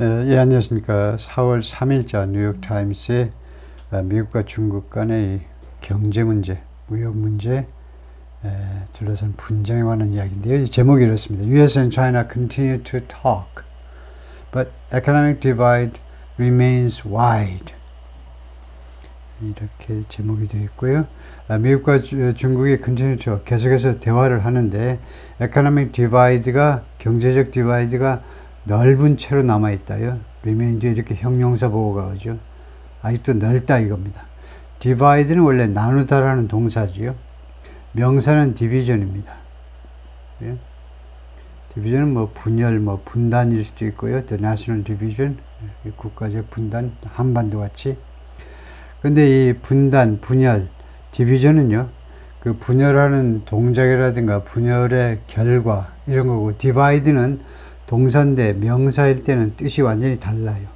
예, 예, 안녕하십니까. 4월 3일자 뉴욕타임스의 아, 미국과 중국 간의 경제 문제, 무역 문제, 에, 둘러싼 분쟁에 관한 이야기인데요. 이 제목이 이렇습니다. US and China continue to talk, but economic divide remains wide. 이렇게 제목이 되어 있고요. 아, 미국과 주- 중국이 continue to 계속해서 대화를 하는데 economic divide가 경제적 디바이드가 넓은 채로 남아 있다요. remain 뒤에 이렇게 형용사 보고가 오죠. 아직도 넓다 이겁니다. divide는 원래 나누다라는 동사지요. 명사는 division입니다. 예? division은 뭐 분열, 뭐 분단일 수도 있고요. the national division, 예, 국가적 분단, 한반도 같이. 근데 이 분단, 분열, 디비전은요, 그 분열하는 동작이라든가 분열의 결과, 이런 거고, 디바이드는 동사인데 명사일 때는 뜻이 완전히 달라요.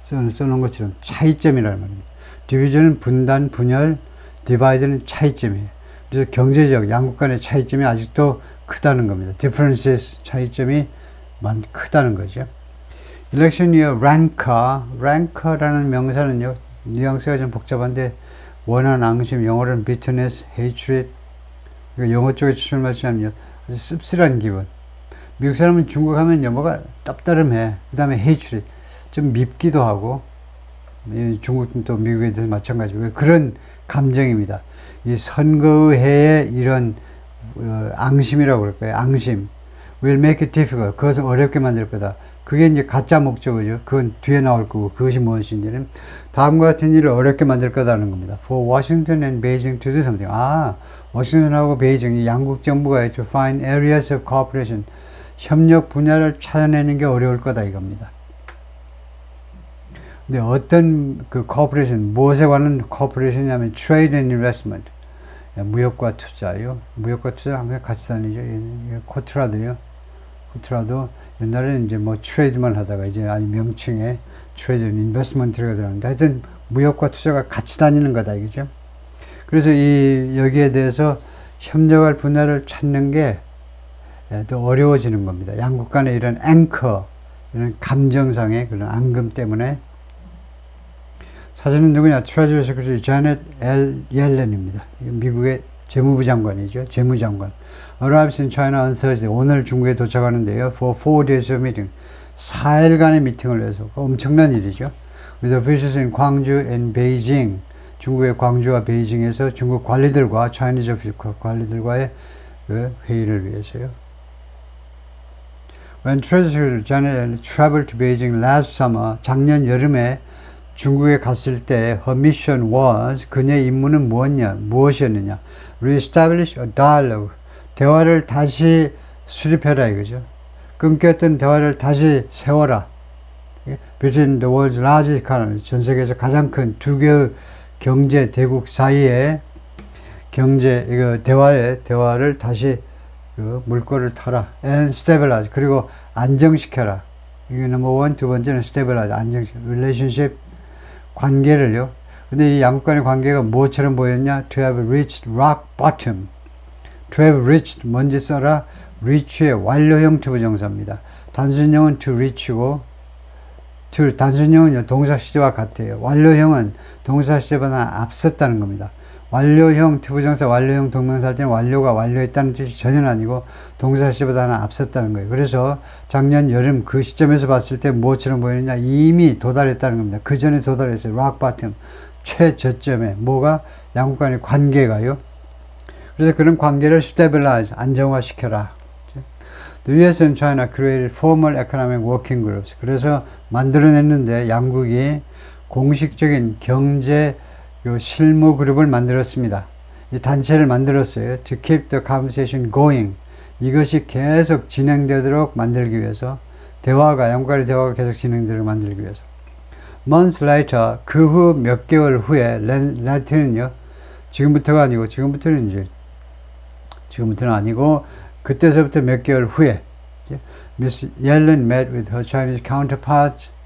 써, 써놓은 것처럼 차이점이라는 말입니다. 디비전은 분단, 분열, 디바이드는 차이점이에요. 그래서 경제적, 양국 간의 차이점이 아직도 크다는 겁니다. differences, 차이점이 많, 크다는 거죠. election year rancor, rancor라는 명사는요, 뉘앙스가 좀 복잡한데, 원한, 앙심, 영어로는 bitterness, hatred, 그러니까 영어 쪽에 출마시하면요, 아주 씁쓸한 기분. 미국 사람은 중국 하면 영어가 답답해. 그 다음에 hatred, 좀 밉기도 하고, 이 중국은 또 미국에 대해서 마찬가지고, 그런 감정입니다. 이 선거의 해의 이런, 어, 앙심이라고 그럴까요? 앙심. will make it difficult. 그것을 어렵게 만들 거다. 그게 이제 가짜 목적어죠. 그건 뒤에 나올 거고, 그것이 무엇인지는 다음과 같은 일을 어렵게 만들 거다는 겁니다. For Washington and Beijing to do something. 아, 워싱턴하고 베이징이 양국 정부가 to find areas of cooperation. 협력 분야를 찾아내는 게 어려울 거다 이겁니다. 근데 어떤 그 cooperation, 무엇에 관한 trade and investment. 예, 무역과 투자요. 무역과 투자 항상 같이 다니죠. 예, 코트라도요. 코트라도 옛날에는 이제 뭐 트레이드만 하다가 이제 아니 명칭에 트레이드 인베스트먼트가 들어가는데 하여튼 무역과 투자가 같이 다니는 거다 이거죠. 그래서 이 여기에 대해서 협력할 분야를 찾는 게 더 어려워지는 겁니다. 양국 간의 이런 앵커, 이런 감정상의 그런 앙금 때문에 사진은 누구냐? 트레저리 세크리터리 자넷 엘 옐렌입니다. 미국의 재무부 장관이죠. 재무장관. arrives in China on Thursday. 오늘 중국에 도착하는데요. for four days of meeting. 4일간의 미팅을 해서 엄청난 일이죠. with officials in 광주 and Beijing. 중국의 광주와 베이징에서 중국 관리들과 Chinese official 관리들과의 그 회의를 위해서요. When Treasurer Janet traveled to Beijing last summer, 작년 여름에 중국에 갔을 때 her mission was 그녀의 임무는 무엇냐 무엇이었느냐 reestablish a dialogue 대화를 다시 수립해라 이거죠 끊겼던 대화를 다시 세워라 between the world's largest economy 전 세계에서 가장 큰 두 개의 경제 대국 사이에 경제 이거 대화의 대화를 다시 그 물꼬를 타라 and stabilize 그리고 안정시켜라 이게 넘버 원두 번째는 stabilize 안정시켜 relationship 관계를요. 근데 이 양국 간의 관계가 무엇처럼 보였냐? To have reached rock bottom. To have reached 뭔지 써라. reach의 완료형 투부정사입니다. 단순형은 to reach고 to 단순형은요 동사 시제와 같아요. 완료형은 동사 시제보다 앞섰다는 겁니다. 완료형 투부정사 완료형 동명사 할 때는 완료가 완료했다는 뜻이 전혀 아니고 동사 시제보다는 앞섰다는 거예요. 그래서 작년 여름 그 시점에서 봤을 때 무엇처럼 보이느냐 이미 도달했다는 겁니다. 그 전에 도달했어요. 락 바텀 최저점에 뭐가 양국 간의 관계가요. 그래서 그런 관계를 stabilize 안정화시켜라. The US and China created formal economic working groups. 그래서 만들어냈는데 양국이 공식적인 경제 요 실무 그룹을 만들었습니다. 이 단체를 만들었어요. To keep the conversation going. 이것이 계속 진행되도록 만들기 위해서 대화가 양국간의 대화가 계속 진행되도록 만들기 위해서. Months later 그 후 몇 개월 후에 라틴은요 지금부터가 아니고 지금부터는 이제 지금부터는 아니고 그때서부터 몇 개월 후에 미스 옐런 met with her Chinese counterparts 어,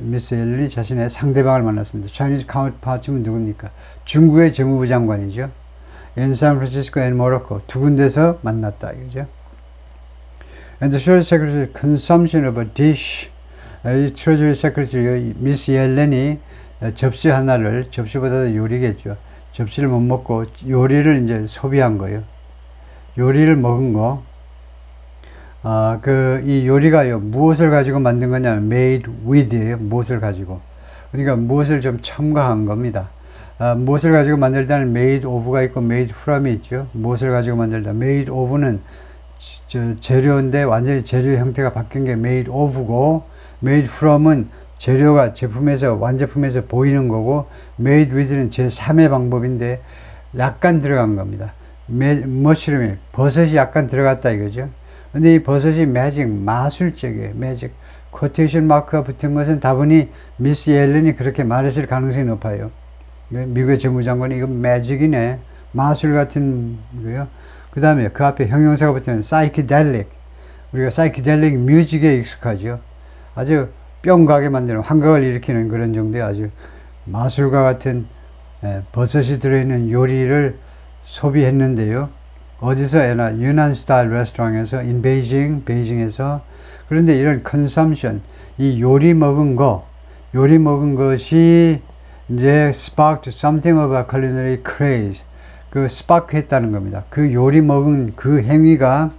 미스 옐런이 자신의 상대방을 만났습니다. Chinese counterpart은 누굽니까? 중국의 재무부 장관이죠. San Francisco and Morocco 두 군데서 만났다 이거죠. And the Treasury Secretary's consumption of a dish 이 트레저리 세크리터리 미스 옐렌이 접시 하나를 접시보다도 요리겠죠. 접시를 못 먹고 요리를 이제 소비한 거예요. 요리를 먹은 거. 아, 그, 이 요리가요, 무엇을 가지고 만든 거냐면, made with예요. 무엇을 가지고. 그러니까 무엇을 좀 첨가한 겁니다. 아, 무엇을 가지고 만들다는 made of가 있고 made from이 있죠. 무엇을 가지고 만들다. made of는 지- 저 재료인데 완전히 재료 형태가 바뀐 게 made of고 made from은 재료가 제품에서 완제품에서 보이는 거고 made with는 제3의 방법인데 약간 들어간 겁니다. 머쉬룸이 버섯이 약간 들어갔다 이거죠. 근데 이 버섯이 매직 마술적이에요. 매직 코테이션 마크가 붙은 것은 다분히 미스 옐렌이 그렇게 말했을 가능성이 높아요. 예, 미국의 재무장관이 이거 매직이네 마술 같은 거요. 그 다음에 그 앞에 형용사가 붙으면 사이키델릭 우리가 사이키델릭 뮤직에 익숙하죠. 아주 뿅 가게 만드는 환각을 일으키는 그런 정도의 아주 마술과 같은 예, 버섯이 들어있는 요리를 소비했는데요. 어디서 에나 유난 스타일 레스토랑에서 in 베이징 베이징에서 그런데 이런 컨섬션 이 요리 먹은 거 요리 먹은 것이 이제 sparked something of a culinary craze 그 스파크 했다는 겁니다. 그 요리 먹은 그 행위가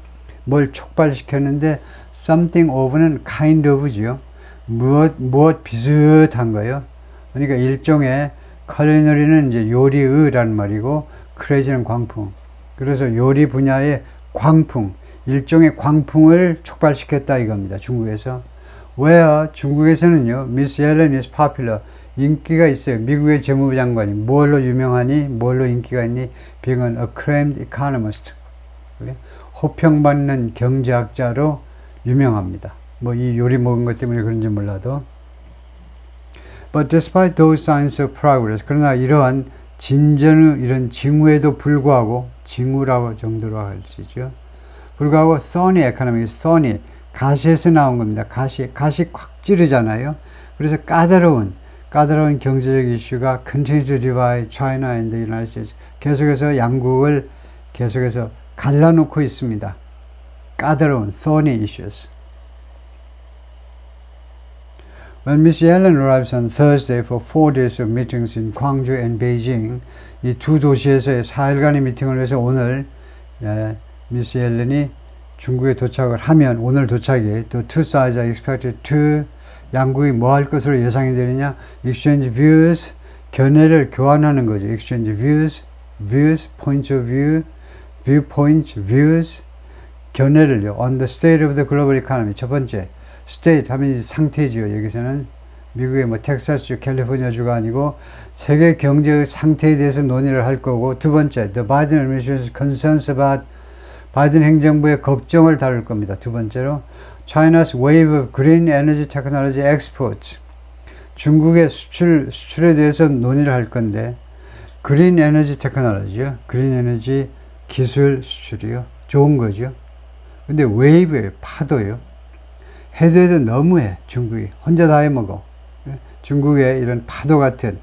뭘 촉발시켰는데 something of는 kind of지요. 무엇 무엇 비슷한 거예요. 그러니까 일종의 culinari는 이제 요리의라는 말이고 craze는 광풍. 그래서 요리 분야의 광풍, 일종의 광풍을 촉발시켰다 이겁니다. 중국에서. Where 중국에서는요, Miss Yellen is popular. 인기가 있어요. 미국의 재무부 장관이 뭘로 유명하니? 뭘로 인기가 있니? Being an acclaimed economist. 호평받는 경제학자로 유명합니다. 뭐 이 요리 먹은 것 때문에 그런지 몰라도. But despite those signs of progress, 그러나 이러한 진전의 이런 징후에도 불구하고 징후라고 정도로 할 수 있죠. 불구하고 thorny economy, thorny 가시에서 나온 겁니다. 가시, 가시 콱 찌르잖아요. 그래서 까다로운 까다로운 경제적 이슈가 continue to divide China and the United States. 계속해서 양국을 계속해서 갈라놓고 있습니다. 까다로운 thorny issues. When Miss Yellen arrives on Thursday for four days of meetings in Gwangju and Beijing, 이 두 도시에서의 4일간의 미팅을 위해서 오늘 예, 미스 옐렌이 중국에 도착을 하면 오늘 도착이 또 two sides are expected to 양국이 뭐 할 것으로 예상이 되느냐 exchange views 견해를 교환하는 거죠 exchange views views points of view viewpoints views 견해를요 on the state of the global economy 첫 번째 state 하면 상태지요 여기서는 미국의 뭐 텍사스주 캘리포니아주가 아니고 세계 경제의 상태에 대해서 논의를 할 거고 두 번째 the Biden administration concerns about 바이든 행정부의 걱정을 다룰 겁니다. 두 번째로 China's wave of green energy technology exports 중국의 수출 수출에 대해서 논의를 할 건데 그린 에너지 테크놀로지요. 그린 에너지 기술 수출이요. 좋은 거죠. 근데 웨이브예요. 파도요. 해도 해도 너무해. 중국이 혼자 다 해먹어. 예? 중국의 이런 파도 같은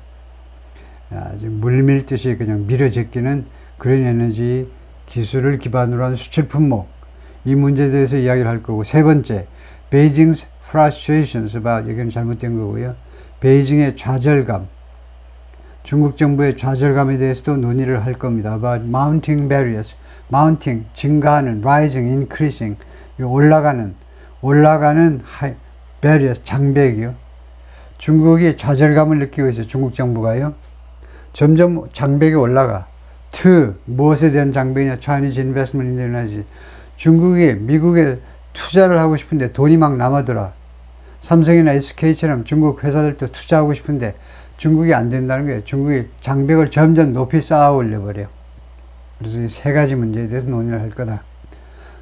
아주 물밀듯이 그냥 밀어제끼는 그린 에너지 기술을 기반으로 한 수출 품목 이 문제에 대해서 이야기를 할 거고 세 번째 베이징's frustrations about 여기는 잘못된 거고요 베이징의 좌절감 중국 정부의 좌절감에 대해서도 논의를 할 겁니다 about mounting barriers mounting 증가하는 rising increasing 이 올라가는 올라가는 하, barriers 장벽이요. 중국이 좌절감을 느끼고 있어요 중국 정부가요. 점점 장벽이 올라가. to 무엇에 대한 장벽이냐 Chinese investment in the United 중국이 미국에 투자를 하고 싶은데 돈이 막 남아돌아 삼성이나 SK처럼 중국 회사들도 투자하고 싶은데 중국이 안 된다는 거예요. 중국이 장벽을 점점 높이 쌓아 올려버려. 그래서 이 세 가지 문제에 대해서 논의를 할 거다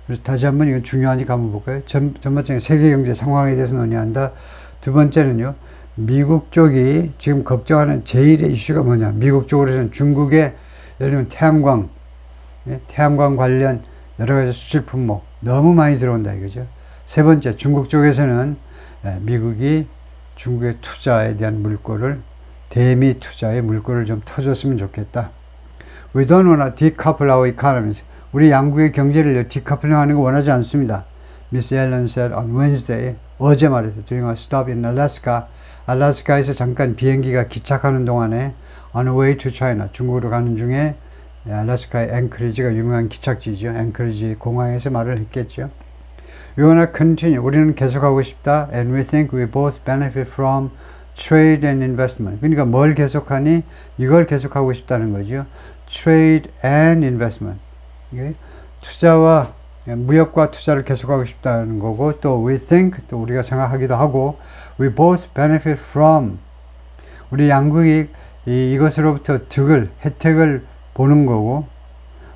그래서 다시 한번 이건 중요하니까 한번 볼까요 전, 전반적인 세계 경제 상황에 대해서 논의한다 두 번째는요 미국 쪽이 지금 걱정하는 제1의 이슈가 뭐냐 미국 쪽으로는 중국의 예를 들면 태양광, 예? 태양광 관련 여러 가지 수출 품목 너무 많이 들어온다 이거죠. 세 번째, 중국 쪽에서는 예, 미국이 중국의 투자에 대한 물꼬를 대미 투자의 물꼬를 좀 터줬으면 좋겠다. We don't wanna decouple our economies. 우리 양국의 경제를 디커플링하는 거 원하지 않습니다. Miss Yellen said on Wednesday, 어제 말이죠. During a stop in Alaska, 알라스카에서 잠깐 비행기가 기착하는 동안에 on way to China, 중국으로 가는 중에 알라스카의 앵커리지가 유명한 기착지죠. 앵커리지 공항에서 말을 했겠죠. We wanna continue. 우리는 계속하고 싶다. And we think we both benefit from trade and investment. 그러니까 뭘 계속하니? 이걸 계속하고 싶다는 거죠. Trade and investment. 이게 투자와 무역과 투자를 계속하고 싶다는 거고 또 we think 또 우리가 생각하기도 하고 we both benefit from. 우리 양국이 이, 이것으로부터 득을 혜택을 보는 거고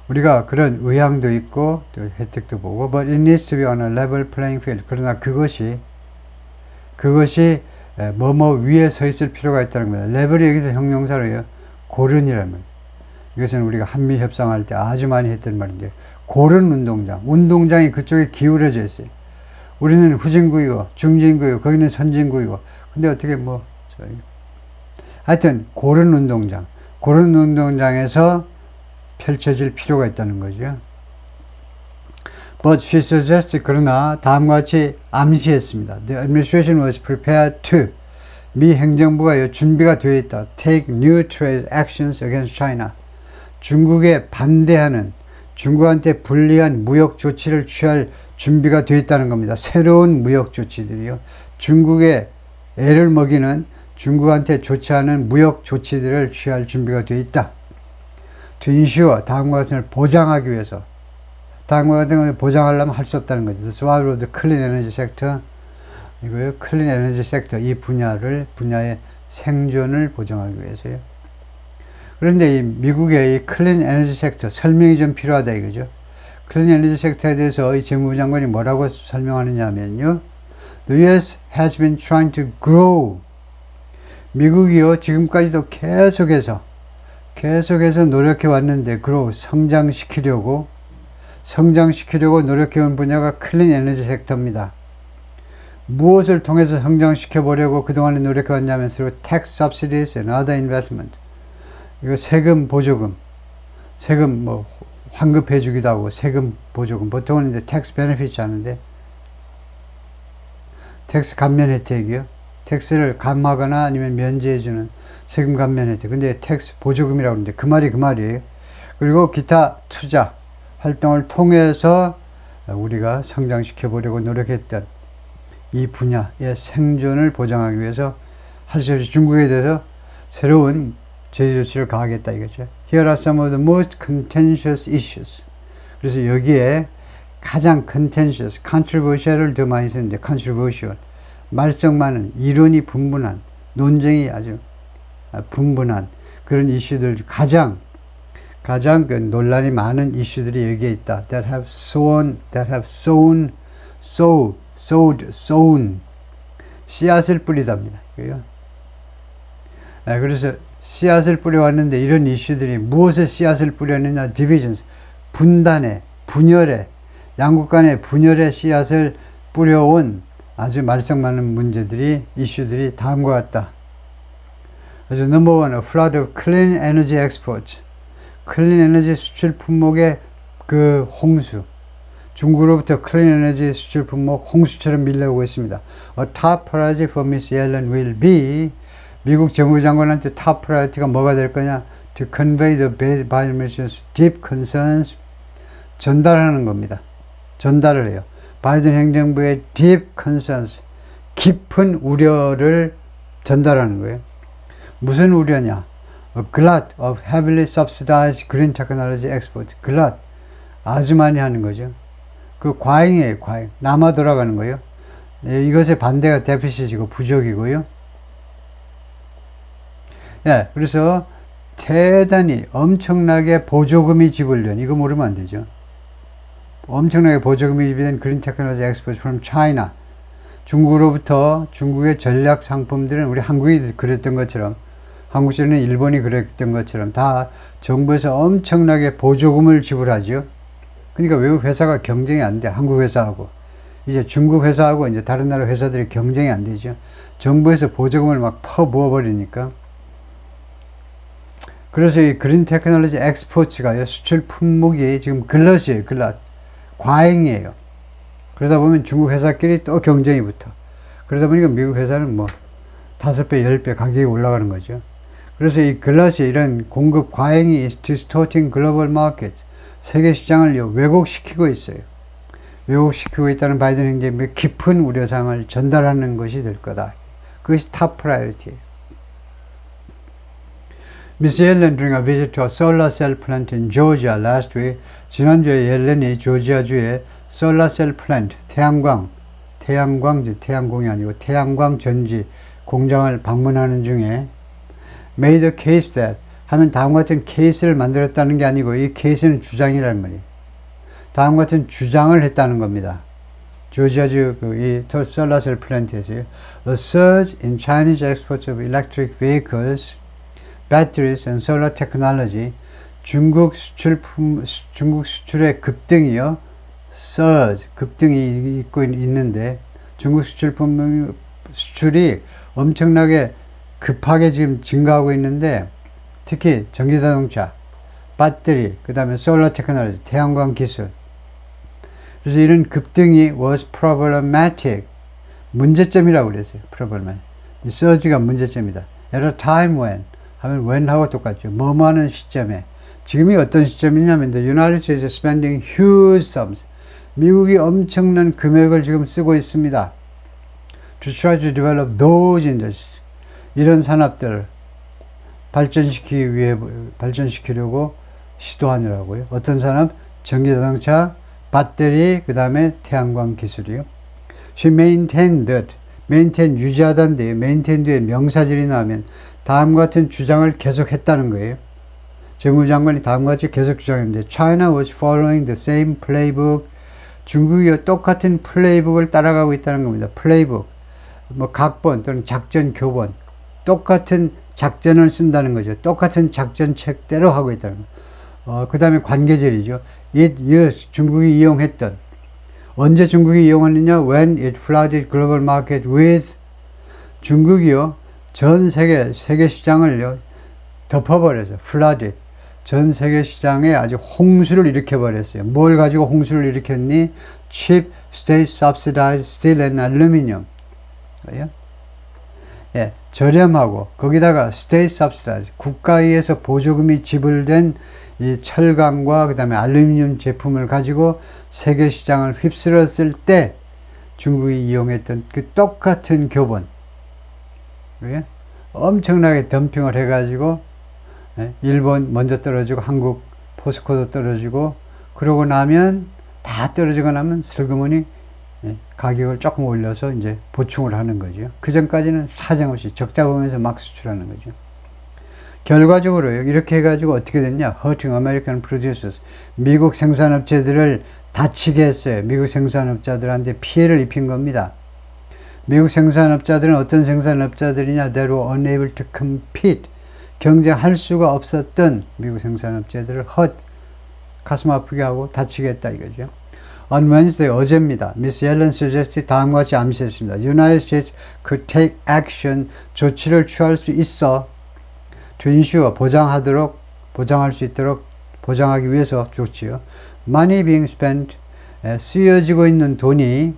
우리가 그런 의향도 있고 또 혜택도 보고 but it needs to be on a level playing field. 그러나 그것이 그것이 뭐뭐 위에 서 있을 필요가 있다는 거예요 레벨이 여기서 형용사로요. 고른이라는 거예요 이것은 우리가 한미 협상할 때 아주 많이 했던 말인데 고른 운동장 운동장이 그쪽에 기울어져 있어요 우리는 후진구이고 중진구이고 거기는 선진구이고 근데 어떻게 뭐 저희 하여튼 고른 운동장 고른 운동장에서 펼쳐질 필요가 있다는 거죠. But she suggested 그러나 다음과 같이 암시했습니다. The administration was prepared to 미 행정부가 준비가 되어 있다. Take new trade actions against China. 중국에 반대하는 중국한테 불리한 무역 조치를 취할 준비가 되어 있다는 겁니다. 새로운 무역 조치들이요. 중국에 애를 먹이는 중국한테 좋지 않은 무역 조치들을 취할 준비가 되어 있다. to ensure 다음과 같은 보장하기 위해서 다음과 같은 것을 보장하려면 할 수 없다는 거죠. Survival of the clean 이거요. 클린 에너지 섹터 이 분야를 분야의 생존을 보장하기 위해서요. 그런데 이 미국의 이 클린 에너지 섹터 설명이 좀 필요하다 이거죠. 클린 에너지 섹터에 대해서 이 재무부 장관이 뭐라고 설명하느냐 하면요. The US has been trying to grow. 미국이요 지금까지도 계속해서 계속해서 노력해 왔는데 grow 성장시키려고 성장시키려고 노력해 온 분야가 클린 에너지 섹터입니다. 무엇을 통해서 성장시켜 보려고 그동안에 노력해 왔냐면 through tax subsidies and other investment. 이거 세금 보조금, 세금 뭐 환급해 주기도 하고 세금 보조금 보통은 이제 tax benefits 하는데 텍스 감면 혜택이요. 텍스를 감하거나 아니면 면제해 주는 세금 감면 혜택. 근데 텍스 보조금이라고 하는데 그 말이 그 말이에요. 그리고 기타 투자 활동을 통해서 우리가 성장시켜 보려고 노력했던 이 분야의 생존을 보장하기 위해서 할 수 없이 중국에 대해서 새로운 제재 조치를 가하겠다 이거죠. Here are some of the most contentious issues. 그래서 여기에 가장 contentious, controversial을 더 많이 쓰는데 controversial. 말썽 많은, 이론이 분분한, 논쟁이 아주 분분한 그런 이슈들 가장 가장 그 논란이 많은 이슈들이 여기에 있다. That have sown, that have sown, sowed, sowed, sown 씨앗을 뿌리답니다. 아, 그래서 씨앗을 뿌려왔는데 이런 이슈들이 무엇에 씨앗을 뿌렸느냐? divisions, 분단에, 분열에, 양국 간의 분열의 씨앗을 뿌려온 아주 말썽 많은 문제들이 이슈들이 다음과 같다. 그래서 one, a flood of clean energy exports. 클린 에너지 수출 품목의 그 홍수. 중국으로부터 클린 에너지 수출 품목 홍수처럼 밀려오고 있습니다. A top priority for Miss Yellen will be 미국 재무장관한테 탑 프라이어티가 뭐가 될 거냐? To convey the Biden administration's deep concerns 전달하는 겁니다. 전달을 해요. 바이든 행정부의 deep concerns 깊은 우려를 전달하는 거예요. 무슨 우려냐? A glut of heavily subsidized green technology export. glut 아주 많이 하는 거죠. 그 과잉이에요, 과잉. 남아 돌아가는 거예요. 예, 이것의 반대가 데피시이고 부족이고요. 예, 그래서 대단히 엄청나게 보조금이 지불된 이거 모르면 안 되죠. 엄청나게 보조금이 지불된 그린 테크놀로지 엑스포트 from China. 중국으로부터 중국의 전략 상품들은 우리 한국이 그랬던 것처럼 한국에는 일본이 그랬던 것처럼 다 정부에서 엄청나게 보조금을 지불하죠. 그러니까 외국 회사가 경쟁이 안 돼. 한국 회사하고. 이제 중국 회사하고 이제 다른 나라 회사들이 경쟁이 안 되죠. 정부에서 보조금을 막 퍼부어 버리니까. 그래서 이 그린 테크놀로지 엑스포츠가 수출 품목이 지금 글럿이에요, 글럿. 과잉이에요. 그러다 보면 중국 회사끼리 또 경쟁이 붙어. 그러다 보니까 미국 회사는 뭐 다섯 배, 열 배 가격이 올라가는 거죠. 그래서 이 글라스 이런 공급 과잉이 distorting global markets. 세계 시장을 왜곡시키고 있어요. 왜곡시키고 있다는 바이든 행정부의 깊은 우려상을 전달하는 것이 될 거다. 그것이 탑 프라이어티예요. Miss Yellen during a visit to a solar cell plant in Georgia last week 지난주에 옐렌이 조지아주에 solar cell plant 태양광 태양광 태양광이 아니고 태양광 전지 공장을 방문하는 중에 made a case that 하면 다음과 같은 케이스를 만들었다는 게 아니고 이 케이스는 주장이라는 말이에요. 다음과 같은 주장을 했다는 겁니다. 조지아주 그이 솔라셀 플랜트에서요. A surge in Chinese exports of electric vehicles, batteries and solar technology. 중국 수출품 중국 수출의 급등이요. surge 급등이 있고 있는데 중국 수출품 수출이 엄청나게 급하게 지금 증가하고 있는데 특히 전기자동차, 배터리, 그 다음에 솔라 테크놀로지, 태양광 기술. 그래서 이런 급등이 was problematic. 문제점이라고 그랬어요. problematic. 이 서지가 문제점이다. At a time when 하면 when하고 똑같죠. 뭐뭐 하는 시점에. 지금이 어떤 시점이냐면 the United States is spending huge sums. 미국이 엄청난 금액을 지금 쓰고 있습니다. To try to develop those industries. 이런 산업들 발전시키기 위해 발전시키려고 시도하느라고요. 어떤 산업? 전기자동차, 배터리, 그 다음에 태양광 기술이요. She maintained that, maintain 유지하던데, maintain 뒤에 명사절이 나오면 다음과 같은 주장을 계속했다는 거예요. 재무장관이 다음과 같이 계속 주장했는데, China was following the same playbook. 중국이 똑같은 플레이북을 따라가고 있다는 겁니다. 플레이북. 뭐 각본 또는 작전 교본. 똑같은 작전을 쓴다는 거죠. 똑같은 작전책대로 하고 있다는 거. 어, 그 다음에 관계절이죠. it used 중국이 이용했던 언제 중국이 이용했느냐? When it flooded global market with 중국이요 전 세계 세계 시장을요 덮어버려서 flooded 전 세계 시장에 아주 홍수를 일으켜 버렸어요. 뭘 가지고 홍수를 일으켰니? cheap state subsidized steel and aluminum. 예, 저렴하고 거기다가 state subsidized 국가에서 보조금이 지불된 이 철강과 그 다음에 알루미늄 제품을 가지고 세계 시장을 휩쓸었을 때 중국이 이용했던 그 똑같은 교본 예? 엄청나게 덤핑을 해가지고 예? 일본 먼저 떨어지고 한국 포스코도 떨어지고 그러고 나면 다 떨어지고 나면 슬그머니 예? 가격을 조금 올려서 이제 보충을 하는 거죠. 그 전까지는 사정없이 적자 보면서 막 수출하는 거죠. 결과적으로 이렇게 해가지고 어떻게 됐냐? Hurting American Producers. 미국 생산업체들을 다치게 했어요. 미국 생산업자들한테 피해를 입힌 겁니다. 미국 생산업자들은 어떤 생산업자들이냐? They were unable to compete. 경쟁할 수가 없었던 미국 생산업체들을 헛 가슴 아프게 하고 다치게 했다 이거죠. On Wednesday, 어제입니다. Miss Yellen suggested 다음과 같이 암시했습니다. United States could take action, 조치를 취할 수 있어 to ensure 보장하도록 보장할 수 있도록 보장하기 위해서 좋지요. Money being spent 쓰여지고 있는 돈이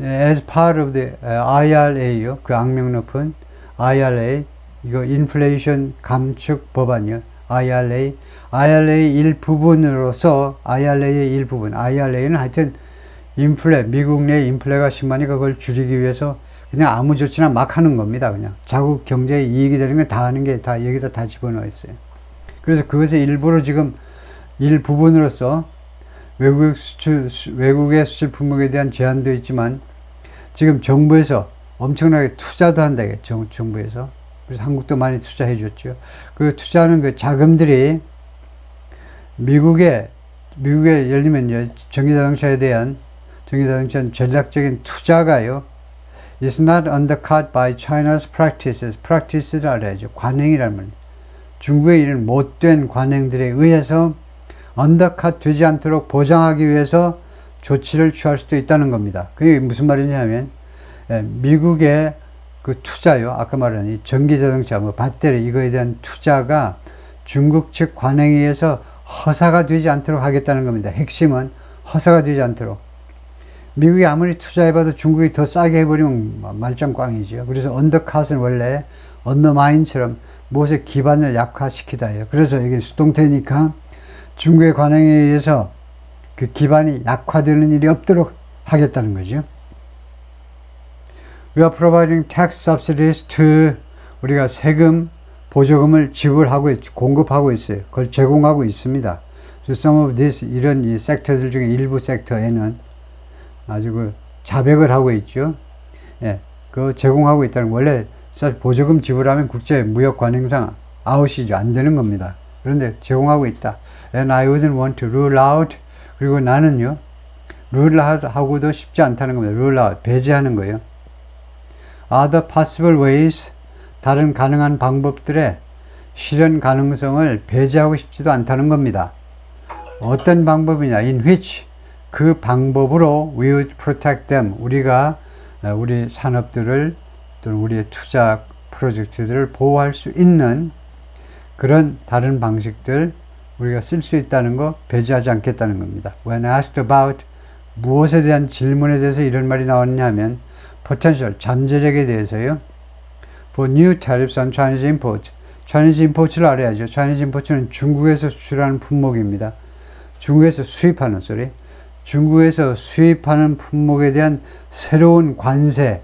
as part of the IRA요. 그 악명 높은 IRA 이거 인플레이션 감축 법안이요. IRA IRA 일부분으로서 IRA의 일부분 IRA는 하여튼 인플레 미국 내 인플레가 심하니까 그걸 줄이기 위해서 그냥 아무 조치나 막 하는 겁니다. 그냥 자국 경제에 이익이 되는 건 다 하는 게 다 여기다 다 집어넣어 있어요. 그래서 그것의 일부로 지금 일부분으로서 외국 수출, 외국의 수출 품목에 대한 제한도 있지만 지금 정부에서 엄청나게 투자도 한다. 정, 정부에서. 그래서 한국도 많이 투자해 줬죠. 그 투자하는 그 자금들이 미국에, 미국에 들면 전기자동차에 대한 전기자동차 전략적인 투자가요. is not undercut by China's practices. practice를 알아야죠. 관행이란 말이에요. 중국의 이런 못된 관행들에 의해서 언더컷 되지 않도록 보장하기 위해서 조치를 취할 수도 있다는 겁니다. 그게 무슨 말이냐면 미국의 그 투자요. 아까 말한 이 전기 자동차, 뭐 배터리 이거에 대한 투자가 중국 측 관행에 의해서 허사가 되지 않도록 하겠다는 겁니다. 핵심은 허사가 되지 않도록. 미국이 아무리 투자해봐도 중국이 더 싸게 해버리면 말짱꽝이지요. 그래서 언더컷은 원래 언더마인처럼 무엇의 기반을 약화시키다예요. 그래서 이게 수동태니까 중국의 관행에 의해서 그 기반이 약화되는 일이 없도록 하겠다는 거죠. We are providing tax subsidies to 우리가 세금 보조금을 지불하고 있, 공급하고 있어요. 그걸 제공하고 있습니다. So some of this 이런 이 섹터들 중에 일부 섹터에는 아주 그 자백을 하고 있죠. 예, 그 제공하고 있다는 원래 보조금 지불하면 국제 무역 관행상 아웃이죠. 안 되는 겁니다. 그런데 제공하고 있다. And I wouldn't want to rule out. 그리고 나는요, rule out 하고도 쉽지 않다는 겁니다. rule out, 배제하는 거예요. Other possible ways, 다른 가능한 방법들의 실현 가능성을 배제하고 싶지도 않다는 겁니다. 어떤 방법이냐, in which 그 방법으로 we would protect them. 우리가 어, 우리 산업들을 또는 우리의 투자 프로젝트들을 보호할 수 있는 그런 다른 방식들 우리가 쓸 수 있다는 거 배제하지 않겠다는 겁니다. When asked about 무엇에 대한 질문에 대해서 이런 말이 나왔냐면 potential 잠재력에 대해서요. For new tariffs on Chinese import. Chinese import를 알아야죠. Chinese import는 중국에서 수출하는 품목입니다. 중국에서 수입하는 소리. 중국에서 수입하는 품목에 대한 새로운 관세,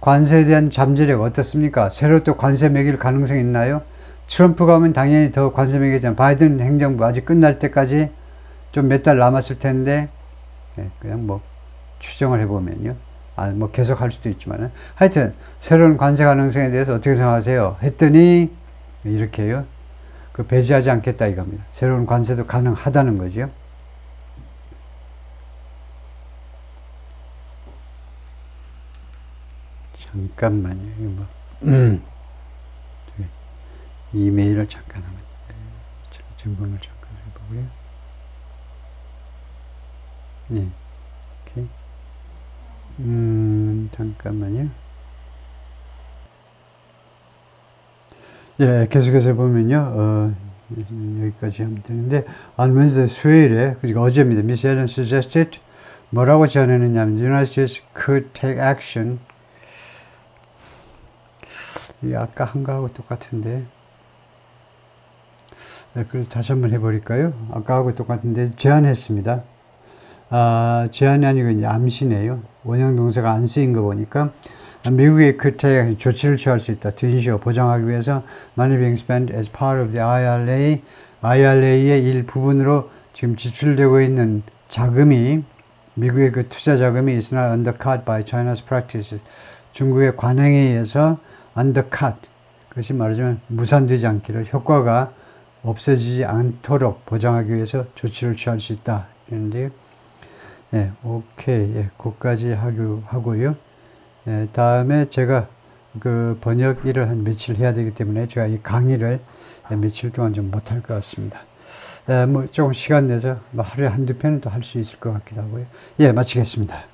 관세에 대한 잠재력 어떻습니까? 새로 또 관세 매길 가능성이 있나요? 트럼프가 오면 당연히 더 매기잖아요. 바이든 행정부 아직 끝날 때까지 좀 몇 달 남았을 텐데, 예, 그냥 뭐 추정을 해보면요. 아, 뭐 계속 할 수도 있지만은. 하여튼, 새로운 관세 가능성에 대해서 어떻게 생각하세요? 했더니, 이렇게요. 그 배제하지 않겠다 이겁니다. 새로운 관세도 가능하다는 거죠. 잠깐만요. 이거 뭐. 음. 이메일을 잠깐 하면 자, 점검을 잠깐 해보고요. 네. 오케이. 음, 잠깐만요. 예, 계속해서 보면요. 어, 여기까지 하면 되는데, on Wednesday, 수요일에, 그러니까 어제입니다. Miss Allen suggested, 뭐라고 제안했느냐면, United States could take action 이 아까 한 거하고 똑같은데. 네, 그래서 다시 한번 해버릴까요? 아까하고 똑같은데 제안했습니다. 아, 제안이 아니고 이제 암시네요. 원형 동사가 안 쓰인 거 보니까 미국의 그때 조치를 취할 수 있다. 뒤시어 보장하기 위해서 money being spent as part of the IRA, IRA의 일부분으로 지금 지출되고 있는 자금이 미국의 그 투자 자금이 not undercut by China's practices. 중국의 관행에 의해서 undercut. 그것이 말하자면 무산되지 않기를 효과가 없어지지 않도록 보장하기 위해서 조치를 취할 수 있다. 그런데 예, 오케이. 예, 그까지 하고, 하고요. 예, 다음에 제가 그 번역 일을 한 며칠 해야 되기 때문에 제가 이 강의를 예, 며칠 동안 좀 못할 것 같습니다. 예, 뭐 조금 시간 내서 뭐 하루에 한두 편은 또 할 수 있을 것 같기도 하고요. 예, 마치겠습니다.